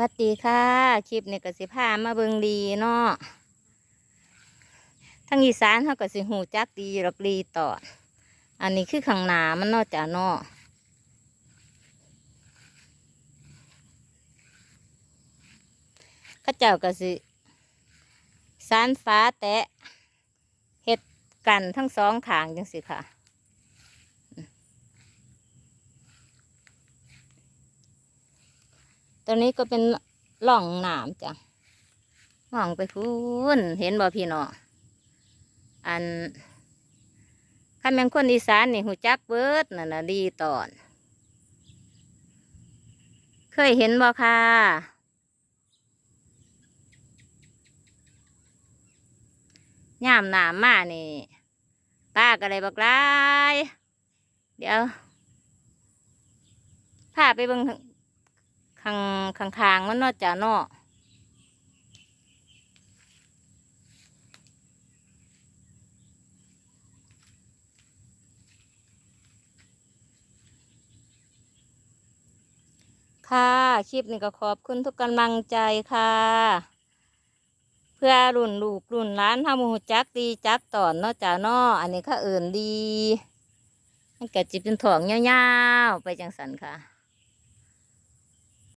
วัดดีค่ะ คลิปนี้ก็สิพามาเบิงดีเนาะทั้งอีสานเขาก็สิหูจักดีหรอกดีต่อ อันนี้คือข้างหนามันนอกจากเนาะข้าเจ้าก็สิสานฟ้าแตะเฮ็ดกันทั้งสองทางจังสิค่ะ ตัวนี้ก็เป็นล่องหนามจ้ะห่องไปพูนเห็นบ่พี่น้องอันคันแมงคนอีสานนี่หูจักเบิดนั่นนะดีตอน เคยเห็นบ่ค่ะย่ามหนามมานี่ป้าก็เลยบอกลาย เดี๋ยวพาไปเบิ่ง ข้างข้างข้างๆมันเนอกจากเนอกค่ะคลิปนี้ก็ขอบคุณทุกกำลังใจค่ะ เพื่อรุ่นลูกรุ่นหล้านทำหูจักดีจักต่อนเนอกจากนออันนี้ก็เอิ่นดี มันก็จิเป็นถ่องยาวๆ ไปจังสันค่ะ